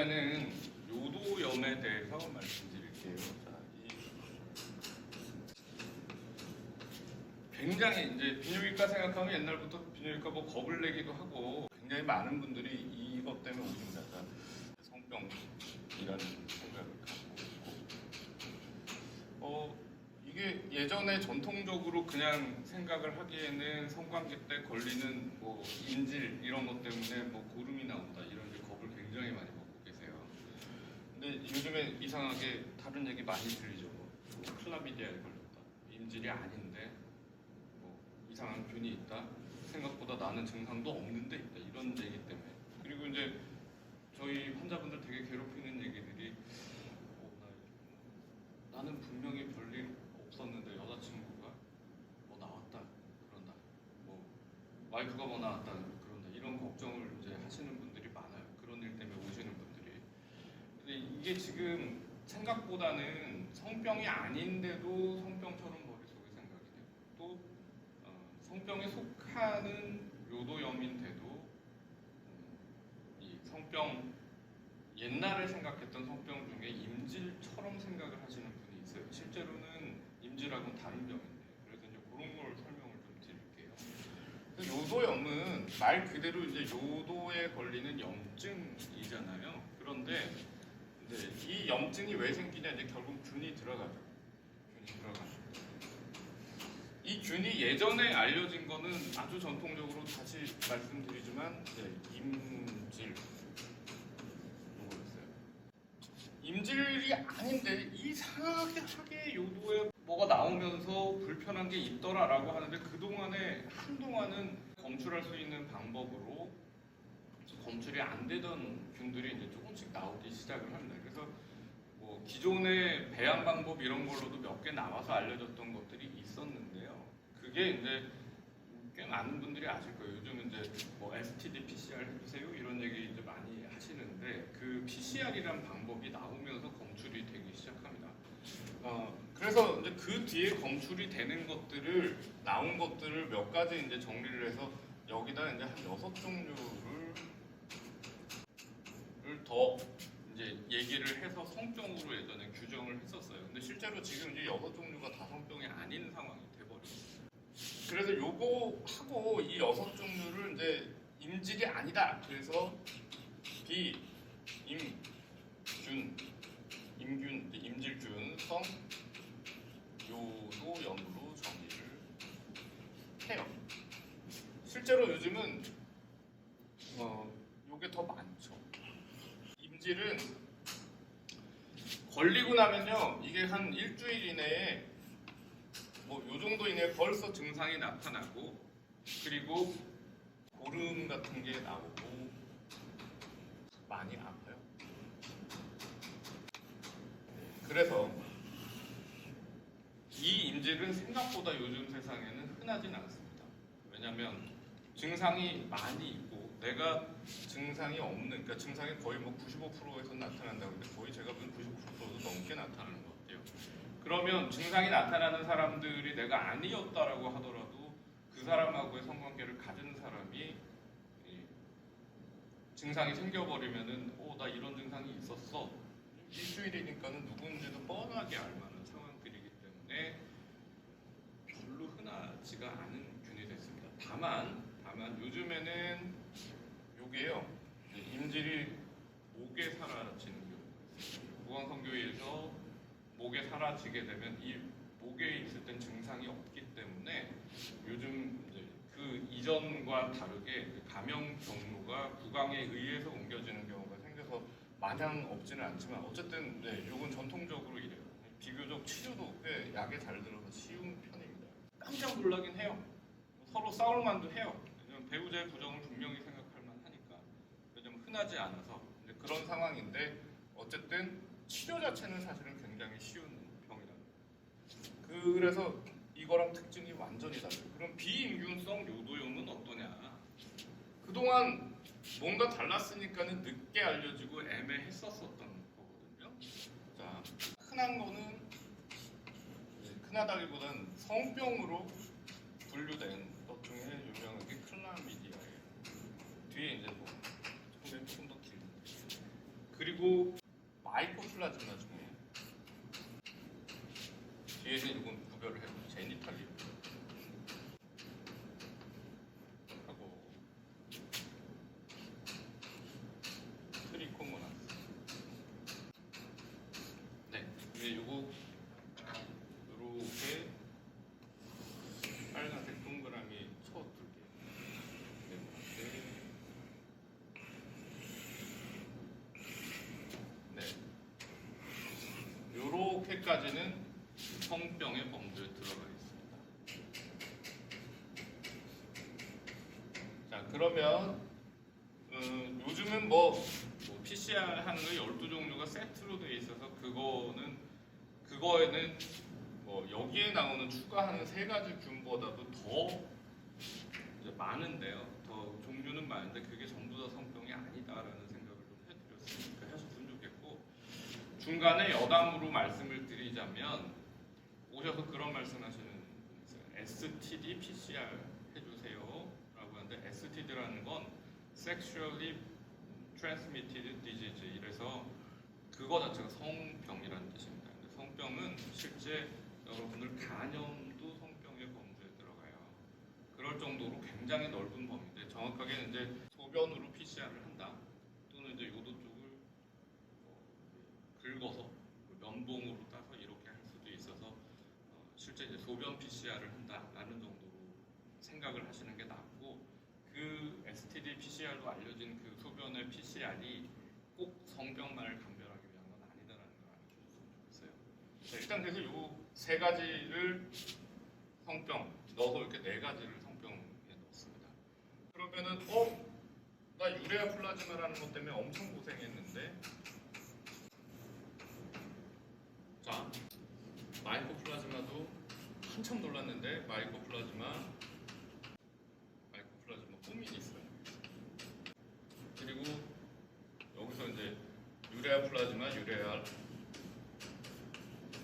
이번에는 요도염에 대해서 말씀드릴게요. 자, 이 굉장히 이제 비뇨기과 생각하면 옛날부터 비뇨기과 뭐 겁을 내기도 하고 굉장히 많은 분들이 이것 때문에 오십니다. 자, 성병이라는 생각을 갖고 있고 어 이게 예전에 전통적으로 그냥 생각을 하기에는 성관계 때 걸리는 뭐 인질 이런 것 때문에 뭐 고름이 나온다 이런 이제 겁을 굉장히 많이 먹고 계세요. 근데 요즘에 이상하게 다른 얘기 많이 들리죠. 뭐 클라미디아에 걸렸다. 인질이 아닌데 뭐 이상한 균이 있다. 생각보다 나는 증상도 없는데 있다. 이런 얘기 때문에. 그리고 이제 저희 환자분들 되게 괴롭히는 얘기들이 어, 나, 나는 분명히 별일 없었는데 여자친구가 뭐 나왔다 그런다. 뭐 와이프가 뭐 나왔다 그런다. 이런 걱정을 이제 하시는 분들이 많아요. 그런 일 때문에 오시는 분들이. 근데 이게 지금 생각보다는 성병이 아닌데도 성병처럼 머릿속에 생각이 되고 또 어, 성병에 속하는 요도염인데도 음, 이 성병 옛날에 생각했던 성병 중에 임질처럼 생각을 하시는 분이 있어요. 실제로는 임질하고는 다른 병인데 그래서 이제 그런 걸 설명을 좀 드릴게요. 요도염은 말 그대로 이제 요도에 걸리는 염증이잖아요. 그런데 이제 이 염증이 왜 생기냐 이제 결국 균이 들어가죠. 균이 들어가죠. 이 균이 예전에 알려진 거는 아주 전통적으로 다시 말씀드리지만 이제 임질 뭐였어요? 임질이 아닌데 이상하게 하게 요도에 뭐가 나오면서 불편한 게 있더라라고 하는데 그 동안에 한동안은 검출할 수 있는 방법으로 검출이 안 되던 균들이 이제 조금씩 나오기 시작을 합니다. 그래서 뭐 기존의 배양 방법 이런 걸로도 몇 개 나와서 알려졌던 것들이 있었는데요. 그게 이제 꽤 많은 분들이 아실 거예요. 요즘 이제 뭐 STD PCR 해주세요 이런 얘기 이제 많이 하시는데 그 PCR이란 방법이 나오면서 검출이 되기 시작합니다. 어, 그래서 이제 그 뒤에 검출이 되는 것들을 나온 것들을 몇 가지 이제 정리를 해서 여기다 이제 한 여섯 종류를 더 이제 얘기를 해서 성병으로 예전에 규정을 했었어요. 근데 실제로 지금 이제 여섯 종류가 다 성병이 아닌 상황이 돼버렸어요. 그래서 요거 하고 이 여섯 종류를 이제 임질이 아니다. 그래서 비, 임, 균, 임균, 임질균, 성, 요도염으로 정리를 해요. 실제로 요즘은 어, 요게 더 많죠. 임질은 걸리고 나면요, 이게 한 일주일 이내에 뭐 요 정도 이내에 벌써 증상이 나타나고 그리고 고름 같은 게 나오고 많이 아파요. 그래서 이 임질은 생각보다 요즘 세상에는 흔하진 않습니다. 왜냐하면 증상이 많이 내가 증상이 없는 그러니까 증상이 거의 뭐 95%에서 나타난다고 하는데 거의 제가 본 99%도 넘게 나타나는 것 같아요. 그러면 증상이 나타나는 사람들이 내가 아니었다라고 하더라도 그 사람하고의 성관계를 가진 사람이 이 증상이 생겨버리면은 어 나 이런 증상이 있었어 일주일이니까는 누군지도 뻔하게 알 만한 상황들이기 때문에 별로 흔하지가 않은 균이 됐습니다. 다만 다만 요즘에는 요게요 이제 임질이 목에 사라지는 경우가 있어요. 보건성교회에서 목에 사라지게 되면 이 목에 있을 땐 증상이 없기 때문에 요즘 이제 그 이전과 다르게 이제 감염 경로가 구강에 의해서 옮겨지는 경우가 생겨서 마냥 없지는 않지만 어쨌든 네, 요건 전통적으로 이래요. 비교적 치료도 꽤 약에 잘 들어서 쉬운 편입니다. 깜짝 놀라긴 해요. 서로 싸울 만도 해요. 배우자의 부정을 분명히 생각할 만하니까. 왜냐면 흔하지 않아서 이제 그런 상황인데 어쨌든 치료 자체는 사실은 굉장히 쉬운 병이라는. 그래서 이거랑 특징이 완전히 달라요. 그럼 비임균성 요도염은 어떠냐? 그동안 뭔가 달랐으니까는 늦게 알려지고 애매했었었던 거거든요. 자, 흔한 거는 이제 흔하다기보다는 성병으로 분류된 것 중에 유명한 게 클라미디아예요. 뒤에 이제 뭐 조금 조금 더 길는데 그리고 마이코플라즈마 중에 뒤에는 이건 구별을 해요. 제니탈리 하고 트리코모나스. 네, 이게 요거 여기까지는 성병의 범주에 들어가겠습니다. 자, 그러면 음, 요즘은 뭐, 뭐 PCR 하는 거 12종류가 세트로 되어 있어서 그거는 그거에는 뭐 여기에 나오는 추가하는 세 가지 균보다도 더 많은데요. 더 종류는 많은데 그게 전부 다 성병이 아니다라는 생각을 좀 해드렸으니까 해서 중간에 여담으로 말씀을 드리자면 오셔서 그런 말씀하시는. STD PCR 해주세요라고 하는데 STD라는 건 Sexually Transmitted Disease 이래서 그거 자체가 성병이라는 뜻입니다. 성병은 실제 여러분들 간염도 성병의 범주에 들어가요. 그럴 정도로 굉장히 넓은 범위인데 정확하게 이제 소변으로 PCR을 한다 또는 이제 요도 쪽을 뭐 긁어서 면봉으로 따서 이렇게 할 수도 있어서 어, 실제 이제 소변 PCR을 한다라는 정도로 생각을 하시는 게 낫고 그 STD PCR도 알려진 그 소변의 PCR이 꼭 성병만을 감별하기 위한 건 아니다라는 걸 알려주셨으면 좋겠어요. 자, 일단 그래서 요 세 가지를 성병 넣어서 이렇게 네 가지를 성병에 넣습니다. 그러면은 어? 나 유레아 플라즈마라는 것 때문에 엄청 고생했는데 자 마이코플라즈마도 한참 놀랐는데 마이코플라즈마 마이코플라즈마 꾸민이 있어요. 그리고 여기서 이제 유레아 플라즈마, 유레아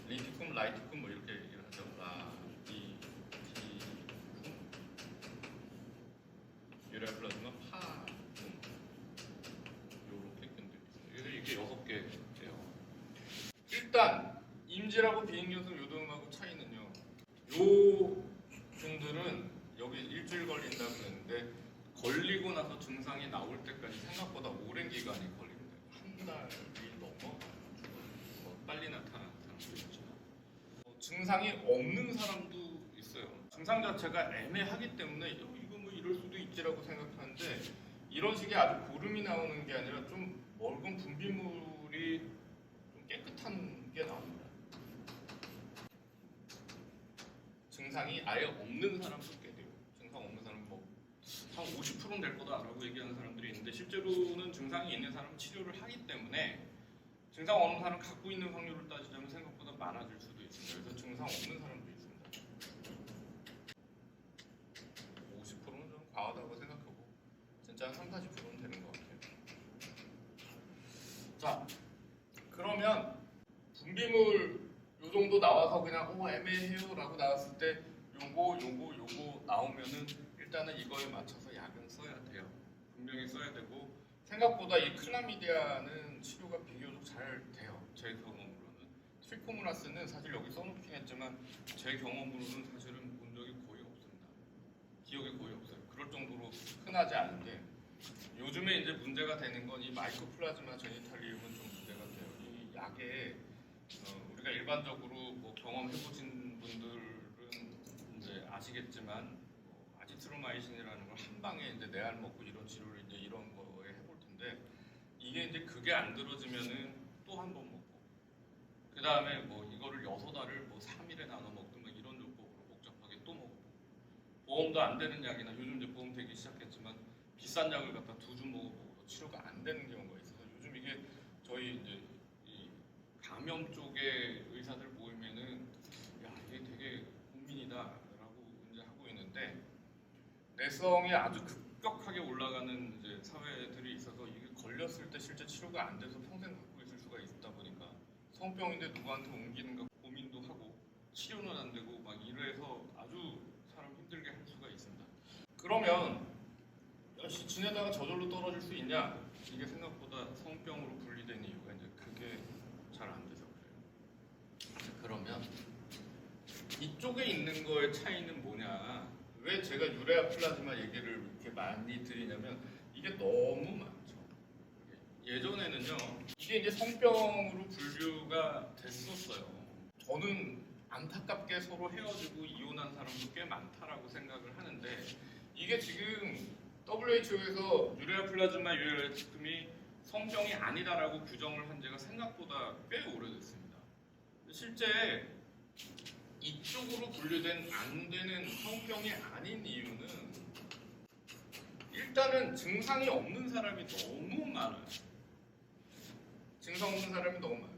리티쿰, 라이티쿰 뭐 이렇게 얘기를 하죠. 라이티쿰 유레아 플라즈마, 파쿰 요렇게 끈들이 있어요. 그래서 이게 여섯 개예요. 일단 임질하고 비행균성 요동하고 차이는요. 요 균들은 여기 일주일 걸린다 그랬는데 걸리고 나서 증상이 나올 때까지 생각보다 오랜 기간이 걸립니다. 한 달이 넘어 뭐 빨리 나타나는 사람도 있죠. 어, 증상이 없는 사람도 있어요. 증상 자체가 애매하기 때문에 어, 이거 뭐 이럴 수도 있지라고 생각하는데 이런 식의 아주 고름이 나오는 게 아니라 좀 묽은 분비물이 좀 깨끗한 게 나옵니다. 증상이 아예 없는 사람도 꽤 돼요. 증상 없는 사람 뭐한 50%는 될 거다라고 얘기하는 사람들이 있는데 실제로는 증상이 있는 사람은 치료를 하기 때문에 증상 없는 사람 갖고 있는 확률을 따지자면 생각보다 많아질 수도 있습니다. 그래서 증상 없는 사람도 있습니다. 50%는 좀 과하다고 생각하고 진짜 한 3, 40%는 되는 것 같아요. 자, 그러면 분비물 요 정도 나와서 그냥 어 애매해요라고 나왔을 때 요거 요거 요거 나오면은 일단은 이거에 맞춰서 약은 써야 돼요. 분명히 써야 되고 생각보다 이 클라미디아는 치료가 비교적 잘 돼요. 제 경험으로는 트리코모나스는 사실 여기 써놓긴 했지만 제 경험으로는 사실은 본 적이 거의 없습니다. 기억에 거의 없어요. 그럴 정도로 흔하지 않은데 요즘에 이제 문제가 되는 건 이 마이코플라즈마 제니탈리움은 좀 문제가 돼요. 이 약에 어, 우리가 일반적으로 뭐 경험해보신 분들은 이제 아시겠지만 뭐 아지트로마이신이라는 걸 한 방에 이제 내알 먹고 이런 치료를 이제 이런 거에 해볼 텐데 이게 이제 그게 안 들어지면은 또 한 번 먹고 그 다음에 뭐 이거를 여섯 알을 뭐 3일에 나눠 먹든 뭐 이런 요법으로 복잡하게 또 먹고 보험도 안 되는 약이나 요즘 이제 보험 되기 시작했지만 비싼 약을 갖다 두 주 먹어보고 치료가 안 되는 경우가 있어서 요즘 이게 저희 이제 이 감염 쪽의 의사들 모임에는 야 이게 되게 고민이다라고 이제 하고 있는데 내성이 아주 급격하게 올라가는 이제 사회들이 있어서 이게 걸렸을 때 실제 치료가 안 돼서 평생 갖고 있을 수가 있다 보니까 성병인데 누구한테 옮기는가 고민도 하고 치료는 안 되고 막 이래서 아주 사람 힘들게 할 수가 있습니다. 그러면 역시 지내다가 저절로 떨어질 수 있냐? 이게 생각보다 성병으로 분리되는 이유가 이제 그게 잘 안 돼서 그래요. 그러면 이쪽에 있는 거의 차이는 뭐냐? 왜 제가 유레아 플라즈마 얘기를 이렇게 많이 드리냐면 이게 너무 많죠. 예전에는요, 이게 이제 성병으로 분류가 됐었어요. 저는 안타깝게 서로 헤어지고 이혼한 사람도 꽤 많다라고 생각을 하는데 이게 지금 WHO에서 유레아 플라즈마 유혈증이 성병이 아니다라고 규정을 한 지가 생각보다 꽤 오래됐습니다. 실제 이쪽으로 분류된 안 되는 성병이 아닌 이유는 일단은 증상이 없는 사람이 너무 많아요. 증상 없는 사람이 너무 많아요.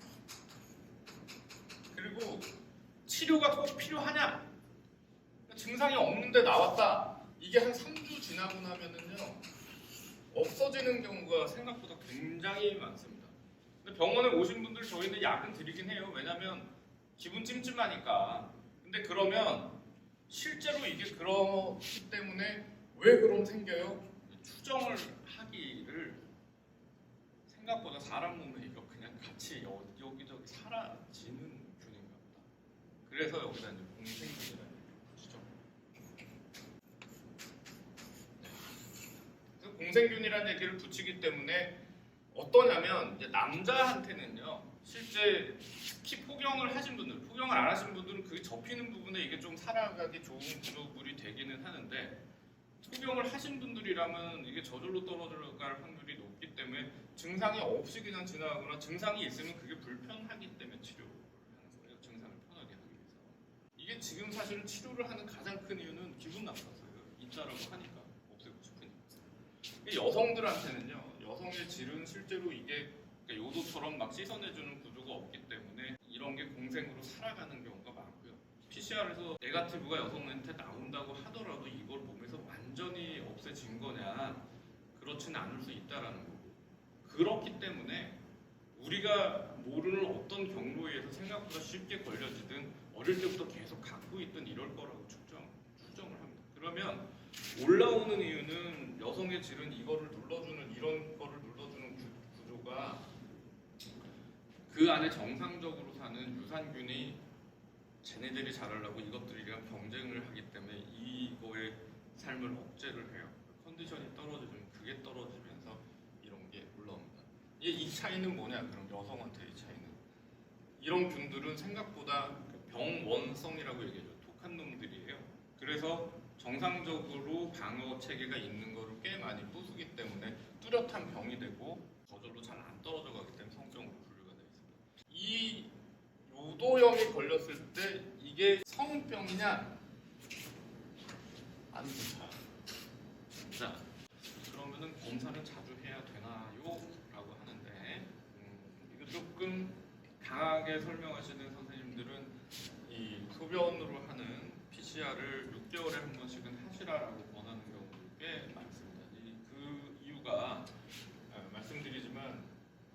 그리고 치료가 꼭 필요하냐? 증상이 없는데 나왔다. 이게 한 3주 지나고 나면은요, 없어지는 경우가 생각보다 굉장히 많습니다. 근데 병원에 오신 분들 저희는 약은 드리긴 해요. 왜냐면 기분 찜찜하니까. 근데 그러면 실제로 이게 그렇기 때문에 왜 그럼 생겨요? 추정을 하기를 생각보다 사람 몸에 이거 그냥 같이 여- 여기저기 사라지는 균인가 보다. 그래서 여기다 이제 공생균이라는 붙이죠. 그래서 공생균이라는 얘기를 붙이기 때문에 어떠냐면 이제 남자한테는요 실제 특히 포경을 하신 분들, 포경을 안 하신 분들은 그 접히는 부분에 이게 좀 살아가기 좋은 구조물이 되기는 하는데 포경을 하신 분들이라면 이게 저절로 떨어져갈 확률이 높기 때문에 증상이 없이 그냥 지나가거나 증상이 있으면 그게 불편하기 때문에 치료를 하는 거예요. 증상을 편하게 하기 위해서. 이게 지금 사실은 치료를 하는 가장 큰 이유는 기분 나빠서요. 있다라고 하니까 없애고 싶으니까. 여성들한테는요. 여성의 질은 실제로 이게 그러니까 요도처럼 막 씻어내주는 구조가 없기 때문에 이런 게 공생으로 살아가는 경우가 많고요. PCR에서 네가티브가 여성한테 나온다고 하더라도 이걸 몸에서 완전히 없애진 거냐 그렇지는 않을 수 있다라는 거고 그렇기 때문에 우리가 모르는 어떤 경로에 의해서 생각보다 쉽게 걸려지든 어릴 때부터 계속 갖고 있든 이럴 거라고 추정, 추정을 합니다. 그러면 올라오는 이유는 여성의 질은 이거를 눌러주는 이런 거를 눌러주는 구- 구조가 그 안에 정상적으로 사는 유산균이 쟤네들이 자라려고 이것들이랑 경쟁을 하기 때문에 이거의 삶을 억제를 해요. 컨디션이 떨어지면 그게 떨어지면서 이런 게 올라옵니다. 이, 이 차이는 뭐냐? 그럼 여성한테의 차이는 이런 균들은 생각보다 그 병원성이라고 얘기해요. 독한 놈들이에요. 그래서 정상적으로 방어 체계가 있는 거를 꽤 많이 부수기 때문에 뚜렷한 병이 되고 저절로 잘 안 떨어져 가기 때문에 성병으로 분류가 되어 있습니다. 이 요도형이 걸렸을 때 이게 성병이냐 아닙니다. 자, 그러면은 검사를 자주 해야 되나요? 라고 하는데 음, 이거 조금 강하게 설명하시는 선생님들은 이 소변으로 하는 PCR을 6개월에 한 번씩은 하시라라고 권하는 경우도 꽤 많습니다. 이, 그 이유가 아, 말씀드리지만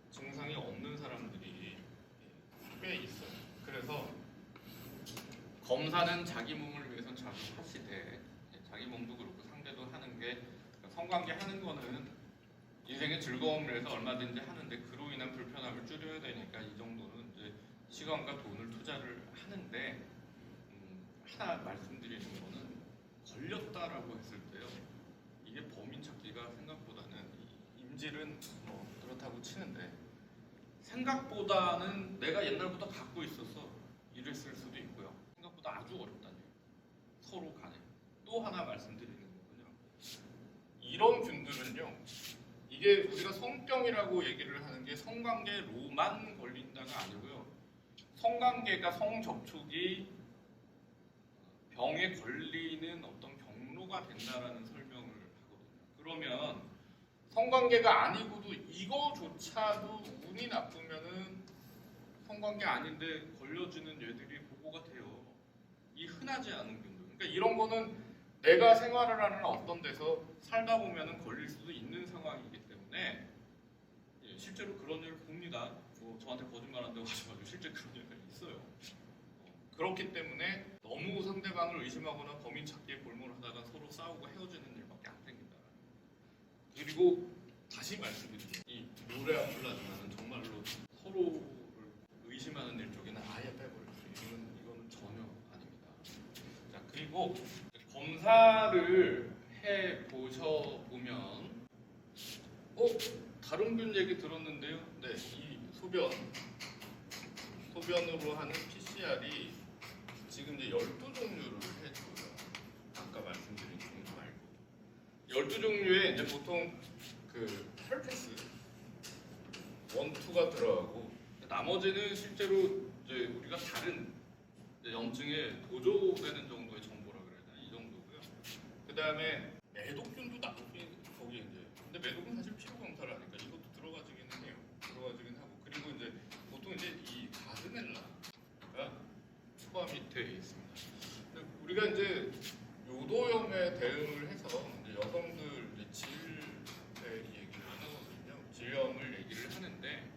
증상이 없는 사람들이 꽤 있어요. 그래서 검사는 자기 몸을 위해서 자주 하시되 예, 자기 몸도 그렇고 상대도 하는 게 그러니까 성관계 하는 거는 인생의 즐거움을 위해서 얼마든지 하는데 그로 인한 불편함을 줄여야 되니까 이 정도는 이제 시간과 돈을 투자를 하는데 음, 하나 말씀드리는 거는 걸렸다라고 했을 때요. 이게 범인 찾기가 생각보다는 이 임질은 뭐 그렇다고 치는데 생각보다는 내가 옛날부터 갖고 있어서 이랬을 수도 있고요 생각보다 아주 어렵다는 서로 간에 또 하나 말씀드리는 거군요 이런 균들은요 이게 우리가 성병이라고 얘기를 하는 게 성관계로만 걸린다가 아니고요 성관계가 성접촉이 병에 걸리는 어떤 경로가 된다라는 설명을 하거든요. 그러면 성관계가 아니고도 이거조차도 운이 나쁘면은 성관계 아닌데 걸려지는 얘들이 보고가 돼요. 이 흔하지 않은 경우. 그러니까 이런 거는 내가 생활을 하는 어떤 데서 살다 보면은 걸릴 수도 있는 상황이기 때문에 예, 실제로 그런 일을 봅니다. 뭐 저한테 거짓말한다고 하지 마시고 실제 그런 일이 있어요. 어, 그렇기 때문에 너무 상대방을 의심하거나 범인 찾기에 골몰하다가 서로 싸우고 헤어지는 일밖에 안 생긴다. 그리고 다시 말씀드립니다. 노래 안 불러주면 정말로 서로를 의심하는 일쪽에는 아예 빼버렸어요. 이건 이거는 전혀 아닙니다. 자 그리고 검사를 해 보셔 보면 어 다른 분 얘기 들었는데요. 네, 이 소변 소변으로 하는 PCR이 지금 이제 12 종류를 해줘요. 아까 말씀드린 종류 말고 12 종류에 이제 보통 그 혈패스 원투가 들어가고 나머지는 실제로 이제 우리가 다른 염증에 도조되는 정도의 정보라 그래야 되나 이 정도고요. 그 다음에 매독균도 나오긴 거기 이제 근데 매독은 사실 피로 검사를 하니까 이것도 들어가지기는 해요. 들어가지긴 하고 그리고 이제 보통 이제 이 가드넬라가 포함이 되어 있습니다. 근데 우리가 이제 요도염에 대응을 해서 이제 여성들 이제 질의 얘기를 하거든요. 질염을 얘기를 하는데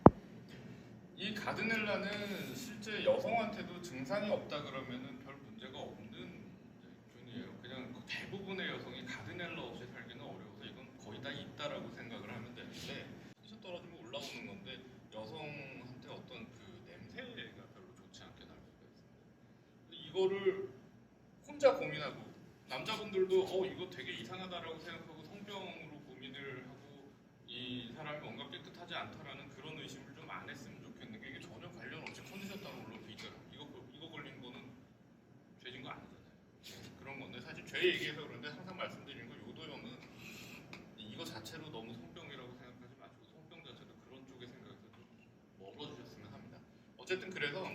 이 가드넬라는 실제 여성한테도 증상이 없다 그러면은 별 문제가 없는 이제 균이에요. 그냥 그 대부분의 여성이 가드넬라 없이 살기는 어려워서 이건 거의 다 있다라고 생각을 하면 되는데 피셔 떨어지면 올라오는 건데 여성한테 어떤 그 냄새가 별로 좋지 않게 날 수가 있습니다. 이거를 혼자 고민하고 남자분들도 어 이거 되게 이상하다라고 생각하고 성병으로 고민을 하고 이 사람이 뭔가 깨끗하지 않다라는 그런 의심을 좀 안 했으면 좋겠는 게 이게 전혀 관련 없이 컨디션 따로 물론 있잖아. 이거 이거 걸린 거는 죄진 거 아니잖아요. 그런 죄 얘기해서 그런데 항상 말씀드리는 거 요도염은 이거 자체로 너무 성병이라고 생각하지 마시고 성병 자체도 그런 쪽에 생각해서 좀 멀어지셨으면 합니다. 어쨌든 그래서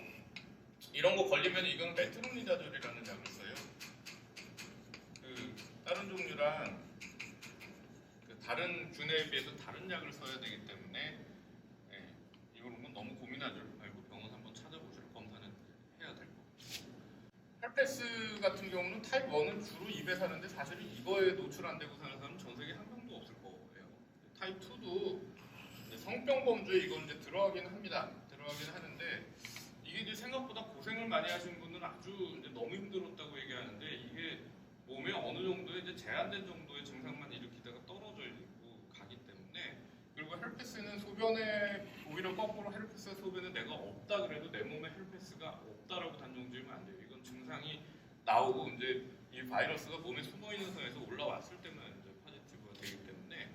이런 거 걸리면 이건 메트로니다졸이라는 약을 써요. 그 다른 종류랑 그 다른 균에 비해서 다른 약을 써야 되기 때문에 예, 이거는 너무 고민하지 말고 병원 한번 찾아보시고 검사는 해야 될 거고. 헬페스 같은 경우는 타입 1은 주로 입에 사는데 사실은 이거에 노출 안 되고 사는 사람은 전 세계 한 명도 없을 거예요. 타입 2도 성병 범주에 이건 이제 들어가긴 합니다. 들어가긴 하는데 이게 이제 생각보다 고생을 많이 하신 분은 아주 이제 너무 힘들었다고 얘기하는데 이게 몸에 어느 정도의 이제 제한된 정도의 증상만 일으키다가 떨어져 있고 가기 때문에 그리고 헬페스는 소변에 오히려 거꾸로 헬페스 소변에 내가 없다 그래도 내 몸에 헬페스가 없다라고 단정 지으면 안 돼요. 이건 증상이 나오고 이제 이 바이러스가 몸에 숨어 있는 선에서 올라왔을 때만 이제 파지티브가 되기 때문에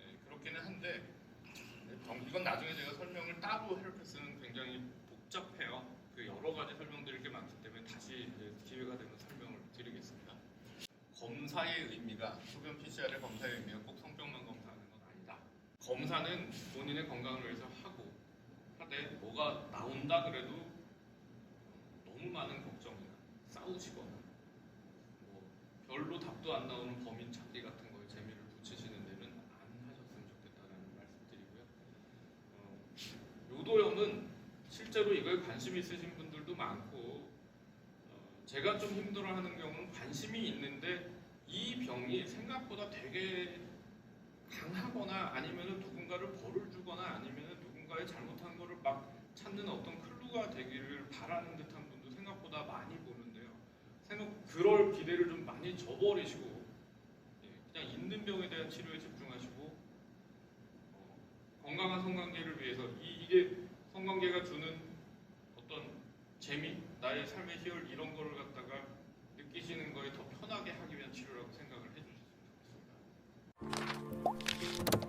예, 그렇기는 한데 네, 정- 이건 나중에 제가 설명을 따로 헬페스는 굉장히 복잡해요. 그 여러 가지 설명드릴 게 많기 때문에 다시 기회가 되면 설명을 드리겠습니다. 검사의 의미가 소변 PCR의 검사의 의미가 꼭 성병만 검사하는 건 아니다. 검사는 본인의 건강을 위해서 하고 하되 뭐가 나온다 그래도 너무 많은 걱정이나 싸우시거나 답도 안 나오는 범인 찾기 같은 거에 재미를 붙이시는 데는 안 하셨으면 좋겠다는 말씀드리고요. 어, 요도염은 실제로 이거에 관심 있으신 분들도 많고 어, 제가 좀 힘들어하는 경우는 관심이 있는데 이 병이 생각보다 되게 강하거나 아니면 누군가를 벌을 주거나 아니면 누군가의 잘못한 거를 막 찾는 어떤 클루가 되기를 바라는 듯한 분도 생각보다 많이 보는데요. 생각 그럴 기대를 좀 많이 저버리시고 예, 그냥 있는 병에 대한 치료에 집중하시고 어, 건강한 성관계를 위해서 이, 이게 성관계가 주는 어떤 재미, 나의 삶의 희열 이런 거를 갖다가 느끼시는 거에 더 편하게 하기 위한 치료라고 생각을 해주셨으면 좋겠습니다.